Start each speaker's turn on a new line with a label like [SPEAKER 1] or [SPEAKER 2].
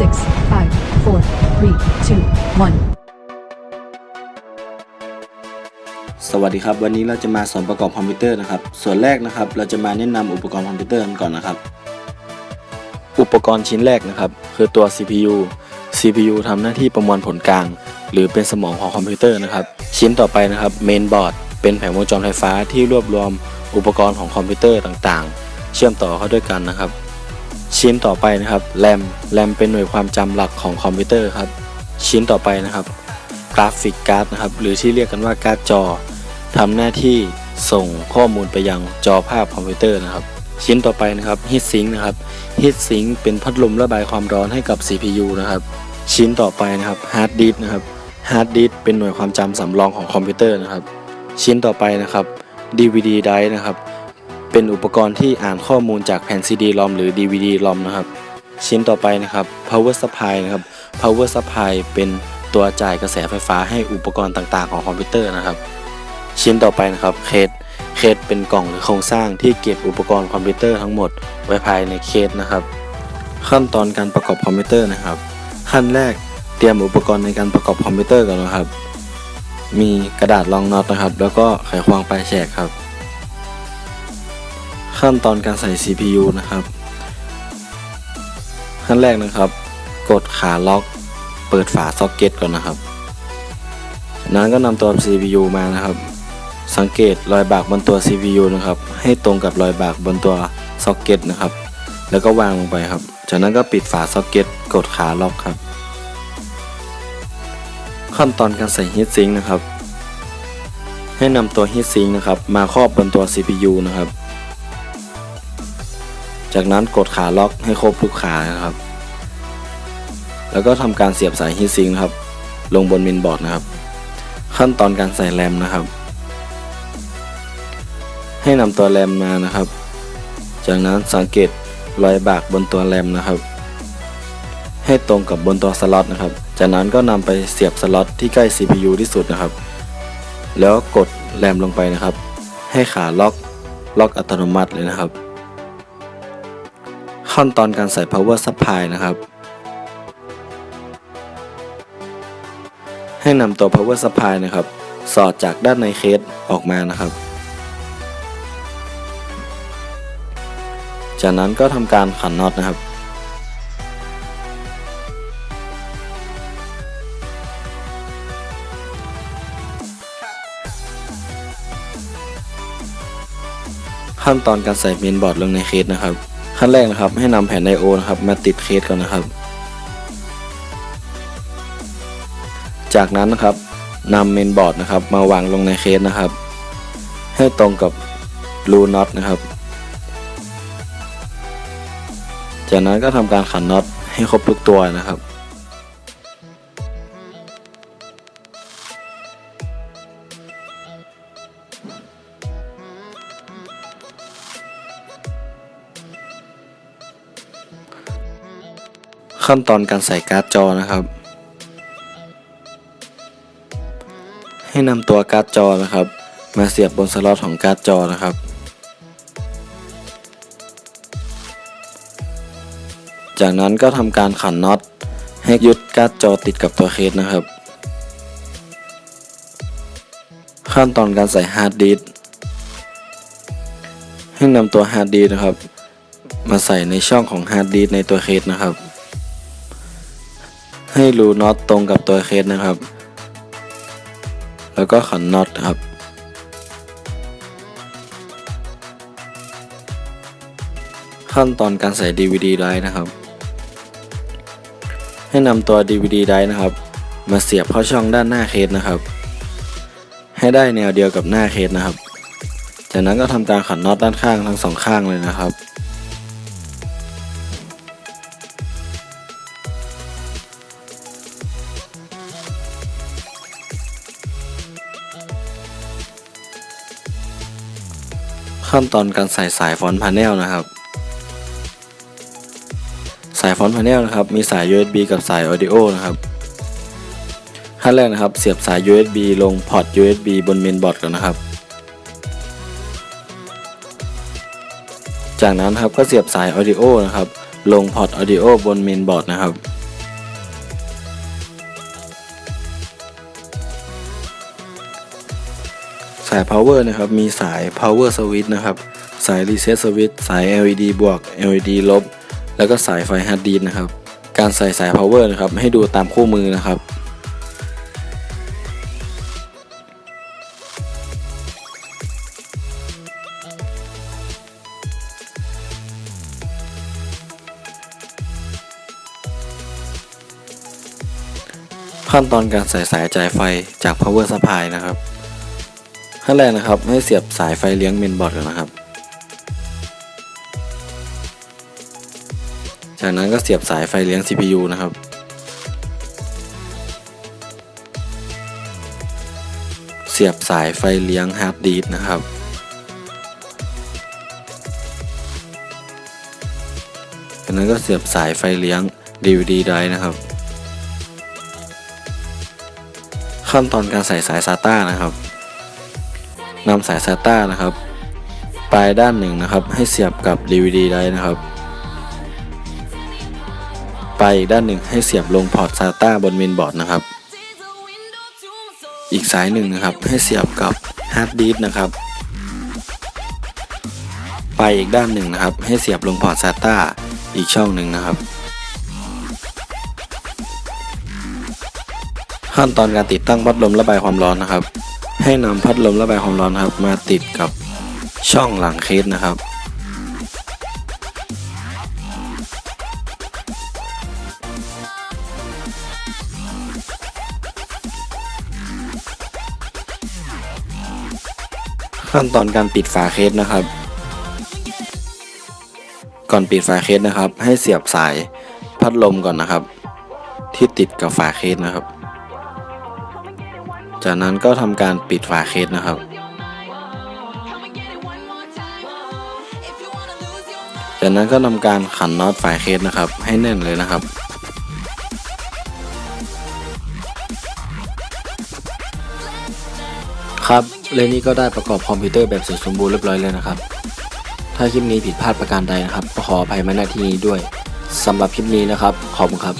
[SPEAKER 1] six, five, four, three, two, one.
[SPEAKER 2] สวัสดีครับ วันนี้เราจะมาสอนประกอบคอมพิวเตอร์นะครับ ส่วนแรกนะครับ เราจะมาแนะนำอุปกรณ์คอมพิวเตอร์กันก่อนนะครับ อุปกรณ์ชิ้นแรกนะครับ คือตัว CPU CPU ทำหน้าที่ประมวลผลกลาง หรือเป็นสมองของคอมพิวเตอร์นะครับ ชิ้นต่อไปนะครับ Main Board เป็นแผงวงจรไฟฟ้าที่รวบรวมอุปกรณ์ของคอมพิวเตอร์ต่างๆ เชื่อมต่อเข้าด้วยกันนะครับ ชิ้นต่อไปนะครับ RAM RAM เป็นหน่วยความจำหลักของคอมพิวเตอร์ครับ ชิ้นต่อไปนะครับ กราฟิกการ์ดนะครับ หรือที่เรียกกันว่าการ์ดจอทำหน้าที่ส่งข้อมูลไปยังจอภาพคอมพิวเตอร์นะครับ ชิ้นต่อไปนะครับ Heat Sink นะครับ Heat Sink เป็นพัดลมระบายความร้อนให้กับ CPU นะครับชิ้นต่อไปนะครับ Hard Disk นะครับ Hard Disk เป็นหน่วยความจำสำรองของคอมพิวเตอร์นะครับ ชิ้นต่อไปนะครับ DVD drive นะครับ เป็นอุปกรณ์ที่อ่านข้อมูลจากแผ่น CD-ROM หรือ DVD-ROM นะครับ ชิ้นต่อไปนะครับ power supply นะครับ power supply เป็นตัวจ่ายกระแสไฟฟ้าให้อุปกรณ์ต่างๆ ของคอมพิวเตอร์นะครับ ชิ้นต่อไปนะครับเคสเคสเป็นกล่องหรือโครงสร้างที่เก็บอุปกรณ์คอมพิวเตอร์ทั้งหมดไว้ภายในเคสนะครับ ขั้นตอนการประกอบคอมพิวเตอร์นะครับ ขั้นแรกเตรียมอุปกรณ์ในการประกอบคอมพิวเตอร์ก่อนนะครับ มีกระดาษรองน็อตนะครับ แล้วก็ไขควงปลายแฉกครับ ขั้นตอนการใส่ CPU นะครับ ขั้นแรกนะครับ กดขาล็อก เปิดฝาซ็อกเก็ตก่อนนะครับ นั้นก็นำตัว CPU มานะครับ สังเกตรอยบากบนตัว CPU นะครับ ให้ตรงกับรอยบากบนตัวซ็อกเก็ตนะครับ แล้วก็วางลงไปครับ จากนั้นก็ปิดฝาซ็อกเก็ต กดขาล็อกครับ ขั้นตอนการใส่ฮีทซิงค์นะครับ ให้นำตัวฮีทซิงค์นะครับ มาครอบบนตัว CPU นะครับ จากนั้นกดขาล็อกให้ครบทุกขานะครับ แล้วก็ทำการเสียบสายฮีทซิงค์ครับ ลงบนเมนบอร์ดนะครับ ขั้นตอนการใส่แรมนะครับ ให้นำตัวแรมมานะครับ จากนั้นสังเกตรอยบากบนตัวแรมนะครับ ให้ตรงกับบนตัวสล็อตนะครับ จากนั้นก็นำไปเสียบสล็อตที่ใกล้ CPU ที่สุดนะครับ แล้วกดแรมลงไปนะครับ ให้ขาล็อกล็อกอัตโนมัติเลยนะครับ ขั้นตอนการใส่ power supply นะครับ ให้นำตัว power supply นะครับ สอดจากด้านในเคสออกมานะครับ จากนั้นก็ทำการขันน็อตนะครับ ขั้นตอนการใส่เมนบอร์ดลงในเคสนะครับ ขั้นแรกนะครับให้นำแผ่นไดโอนะครับมาติดเคสก่อนนะครับ จากนั้นนะครับนำเมนบอร์ดนะครับมาวางลงในเคสนะครับ ให้ตรงกับรูน็อตนะครับ จากนั้นก็ทำการขันน็อตให้ครบทุกตัวนะครับ ขั้นตอนการใส่การ์ดจอนะครับ ให้นำตัวการ์ดจอนะครับ มาเสียบบนสล็อตของการ์ดจอนะครับ จากนั้นก็ทำการขันน็อตให้ยึดการ์ดจอติดกับตัวเคสนะครับ ขั้นตอนการใส่ฮาร์ดดิสให้นำตัวฮาร์ดดิสนะครับ มาใส่ในช่องของฮาร์ดดิสในตัวเคสนะครับ ให้รูน็อตตรงกับตัวเคสนะครับ แล้วก็ขันน็อตครับ ขั้นตอนการใส่ DVD ไดร์นะครับ ให้นำตัว DVD ไดร์นะครับ มาเสียบเข้าช่องด้านหน้าเคสนะครับ ให้ได้แนวเดียวกับหน้าเคสนะครับ จากนั้นก็ทำการขันน็อตด้านข้างทั้งสองข้างเลยนะครับ ขั้นตอนการใส่สายฟอนต์พาเนลนะครับ สายฟอนต์พาเนลนะครับ มีสาย USB กับสาย Audio นะครับ ขั้นแรกนะครับ เสียบสาย USB ลงพอร์ต USB บนเมนบอร์ดก่อนนะครับ จากนั้นครับก็เสียบสาย Audio นะครับ ลงพอร์ต Audio บนเมนบอร์ดนะครับ สาย power นะครับ มีสาย power switch นะครับ สาย reset switch สาย LED บวก LED ลบ แล้วก็สายไฟ hard disk นะครับ การใส่สาย power นะครับ ให้ดูตามคู่มือนะครับขั้นตอนการใส่สายจ่ายไฟจาก power supply นะครับ ขั้นแรกนะครับ ให้เสียบสายไฟเลี้ยงเมนบอร์ดก่อนนะครับ จากนั้นก็เสียบสายไฟเลี้ยง CPU นะครับเสียบสายไฟเลี้ยงฮาร์ดดิสก์นะครับ จากนั้นก็เสียบสายไฟเลี้ยง DVD drive นะครับ ขั้นตอนการใส่สาย SATA นะครับ นำสาย SATA นะครับ ปลายด้านหนึ่งนะครับ ให้เสียบกับ DVD ได้นะครับ ปลายอีกด้านหนึ่งให้เสียบลงพอร์ต SATA บนเมนบอร์ดนะครับ อีกสายหนึ่งนะครับให้เสียบกับฮาร์ดดิสก์นะครับปลายอีกด้านหนึ่งนะครับ ให้เสียบลงพอร์ต SATA อีกช่องหนึ่งนะครับ ขั้นตอนการติดตั้งพัดลมระบายความร้อนนะครับ ให้นำพัดลมระบายความร้อนครับ มาติดกับช่องหลังเคสนะครับ ขั้นตอนการปิดฝาเคสนะครับ ก่อนปิดฝาเคสนะครับ ให้เสียบสายพัดลมก่อนนะครับ ที่ติดกับฝาเคสนะครับ จากนั้นก็ทำการปิดฝาเคสนะครับ จากนั้นก็ทำการขันน็อตฝาเคสนะครับ ให้แน่นเลยนะครับครับและนี่ก็ได้ประกอบคอมพิวเตอร์แบบเสร็จสมบูรณ์เรียบร้อยเลยนะครับ ถ้าคลิปนี้ผิดพลาดประการใดนะครับ ก็ขออภัยมาณที่นี้ด้วยสำหรับคลิปนี้นะครับ ขอบคุณครับ